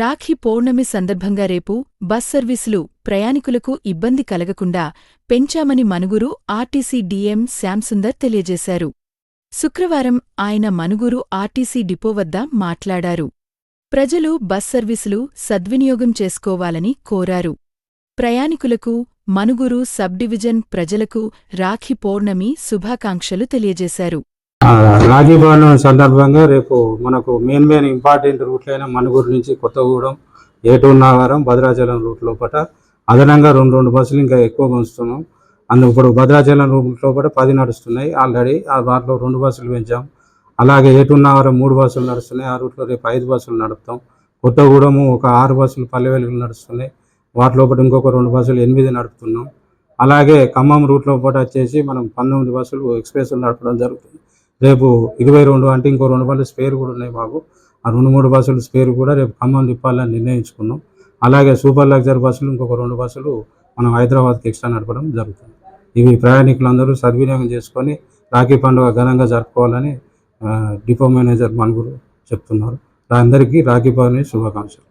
రాఖీ పౌర్ణమి సందర్భంగా రేపు బస్ సర్వీసులు ప్రయాణికులకు ఇబ్బంది కలగకుండా పెంచామని మనుగురు ఆర్టీసీ డీఎం శ్యాంసుందర్ తెలియజేశారు. శుక్రవారం ఆయన మనుగురు ఆర్టీసీ డిపో వద్ద మాట్లాడారు. ప్రజలు బస్ సర్వీసులు సద్వినియోగం చేసుకోవాలని కోరారు. ప్రయాణికులకు మనుగురు సబ్ డివిజన్ ప్రజలకు రాఖీ పౌర్ణమి శుభాకాంక్షలు తెలియజేశారు. ఆ, రాఖీ సందర్భంగా రేపు మనకు మెయిన్ మెయిన్ ఇంపార్టెంట్ రూట్లైన మణుగూరు నుంచి కొత్తగూడెం ఏటూరు నాగారం భద్రాచలం రూట్ లోపల అదనంగా రెండు రెండు బస్సులు ఇంకా ఎక్కువ పంచుతున్నాం. అందు ఇప్పుడు భద్రాచలం రూట్ లోపల పది నడుస్తున్నాయి. ఆల్రెడీ ఆ వాటిలో రెండు బస్సులు పెంచాం. అలాగే ఏటూరు నాగారం మూడు బస్సులు నడుస్తున్నాయి. ఆ రూట్లో రేపు ఐదు బస్సులు నడుపుతాం. కొత్తగూడెము ఒక ఆరు బస్సులు పల్లె వెలుగులు నడుస్తున్నాయి. వాటి లోపల ఇంకొక రెండు బస్సులు ఎనిమిది నడుపుతున్నాం. అలాగే ఖమ్మం రూట్ లోపల వచ్చేసి మనం పంతొమ్మిది బస్సులు ఎక్స్ప్రెస్లు నడపడం జరుగుతుంది. రేపు ఇరవై రెండు అంటే ఇంకో రెండు బస్సులు స్పేర్ కూడా ఉన్నాయి మాకు ఆ రెండు మూడు బస్సులు స్పేర్ కూడా రేపు ఖమ్మం తిప్పాలని నిర్ణయించుకున్నాం. అలాగే సూపర్ లగ్జరీ బస్సులు ఇంకొక రెండు బస్సులు మనం హైదరాబాద్కి ఎక్స్ట్రా నడపడం జరుగుతుంది. ఇవి ప్రయాణికులందరూ సద్వినియోగం చేసుకొని రాఖీ పండుగ ఘనంగా జరుపుకోవాలని డిపో మేనేజర్ మనుగురు చెప్తున్నారు. అందరికీ రాఖీ పండుగ శుభాకాంక్షలు.